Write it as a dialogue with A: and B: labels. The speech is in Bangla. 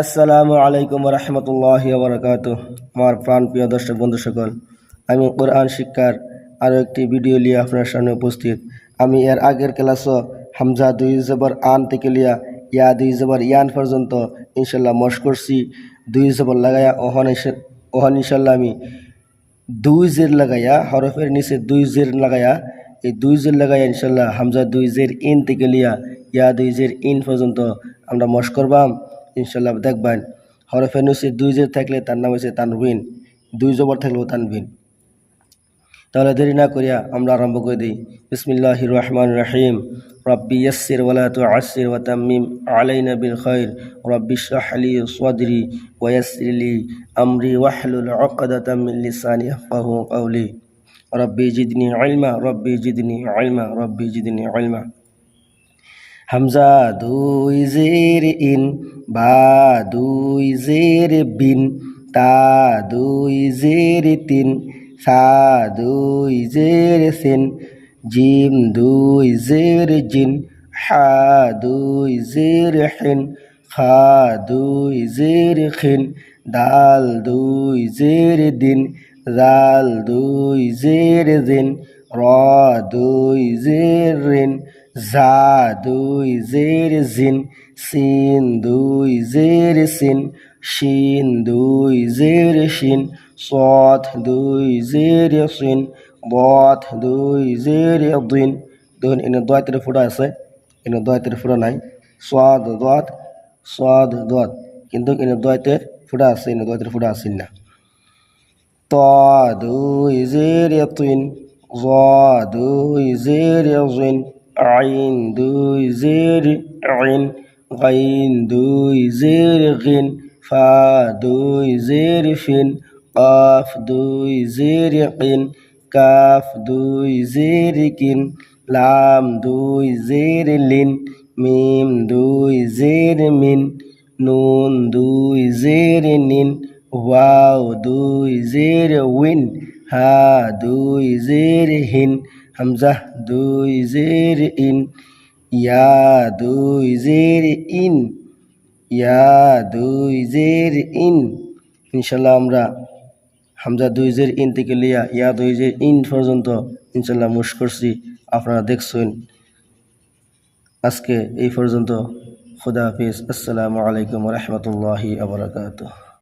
A: আসসালামু আলাইকুম রহমতুল্লাহ বরকাত আমার প্রাণ প্রিয় দর্শক, বন্ধু সকল, আমি কোরআন শিক্ষার আরও একটি ভিডিও নিয়ে আপনার সামনে উপস্থিত। আমি এর আগের ক্লাসও হামজা দুই জবর আন থেকে লিয়া ইয়া দুই জবর ইয়ান পর্যন্ত ইনশাল্লাহ মশ করছি। দুই জবর লাগাইয়া ওহন ওহন ইনশাল্লাহ আমি দুই জের লাগাইয়া হরফের নিচে দুই জের লাগাইয়া এই দুই জের লাগাইয়া ইনশাল্লাহ হামজা দুই জের ইন থেকে লিয়া ইয়া দুই জের ইন পর্যন্ত আমরা মশ করবাম। ইনশাল্লাহ দেখবেন হরফের নিচে দুই জের থাকলে তার নাম হচ্ছে তানবিন দুই জবর থাকলেও তানবিন তাহলে দেরি না করিয়া আমরা আরম্ভ করে দিই বিসমিল্লাহ রহমান রহিম রব্বি ইয়াসির ওয়ালা তু আসির ওয়া তাম্মিম আলাইনা বিল খাইর রব্বি শাহলি সাদরি ওয়া ইয়াসসির লি আমরি ওয়াহলুল উকদাতাম মিন লিসানি ইয়াফকাহু কওলি রব্বি জিদনি ইলমা রব্বি জিদনি ইলমা রব্বি জিদনি ইলমা হামজা দুই জের ইন বা দুই জের বিন তা দুই জের তিন সা দুই জের সিন জিম দুই জের জিন হা দুই জের হিন খা দুই জের খিন দাল দুই জের দিন জাল দুই জের দিন র দুই জের রিন জা দুই জের জিন সিন দুই জের সিন শিন দুই জের শিন সৎ দুই জের সিন বথ দুই জের দিন। দেখুন, এনে দয়াতের ফুটা আছে, এনে দয়াতের ফুটা নাই। সাদ দত সাদ দত কিন্তু এনে দয়াতের ফুটা আছে, এনে দয়াতের ফুটা আছে না। ত দুই জের তিন, জ দুই জের জিন আইন দুই জের আইন গাইন দুই জের গিন ফা দুই জের ফিন কাফ দুই জের কিন কাফ দুই জের কিন লাম দুই জের লিন মিম দুই জের মিন নুন দুই জের নিন ওয়াও দুই জের উইন হা দুই জের হিন হামজা দুই জের ইন, ইয়া দুই জের ইন, ইয়া দুই জের ইন। ইনশাল্লাহ আমরা হামজা দুই জের ইন থেকে লিয়া ইয়া দুই জের ইন পর্যন্ত ইনশাল্লাহ মুশ করছি। আপনারা দেখছেন আজকে এই পর্যন্ত। খুদা হাফিজ। আসসালামু আলাইকুম রহমতুল্লাহি আবরকাত